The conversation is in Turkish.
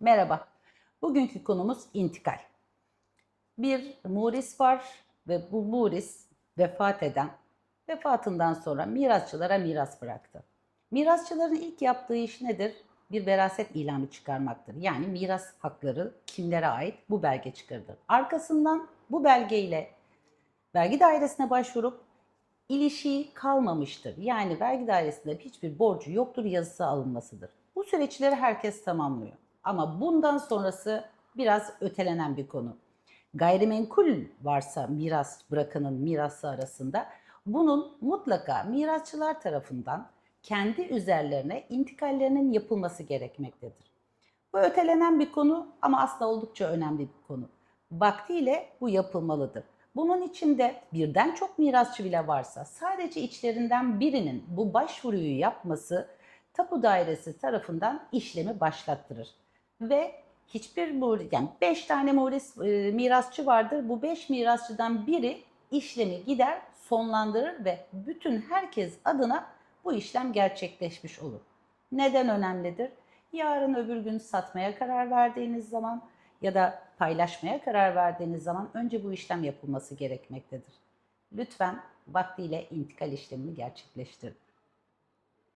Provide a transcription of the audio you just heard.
Merhaba. Bugünkü konumuz intikal. Bir muris var ve bu muris vefat eden, vefatından sonra mirasçılara miras bıraktı. Mirasçıların ilk yaptığı iş nedir? Bir veraset ilanı çıkarmaktır. Yani miras hakları kimlere ait bu belge çıkarılır. Arkasından bu belgeyle vergi dairesine başvurup ilişiği kalmamıştır. Yani vergi dairesinde hiçbir borcu yoktur yazısı alınmasıdır. Bu süreçleri herkes tamamlıyor. Ama bundan sonrası biraz ötelenen bir konu. Gayrimenkul varsa miras bırakanın mirası arasında bunun mutlaka mirasçılar tarafından kendi üzerlerine intikallerinin yapılması gerekmektedir. Bu ötelenen bir konu ama aslında oldukça önemli bir konu. Vaktiyle bu yapılmalıdır. Bunun içinde birden çok mirasçı bile varsa sadece içlerinden birinin bu başvuruyu yapması tapu dairesi tarafından işlemi başlattırır. Ve hiçbir muris, yani 5 tane muris, e, mirasçı vardır. Bu 5 mirasçıdan biri işlemi gider, sonlandırır ve bütün herkes adına bu işlem gerçekleşmiş olur. Neden önemlidir? Yarın öbür gün satmaya karar verdiğiniz zaman ya da paylaşmaya karar verdiğiniz zaman önce bu işlem yapılması gerekmektedir. Lütfen vaktiyle intikal işlemini gerçekleştirin.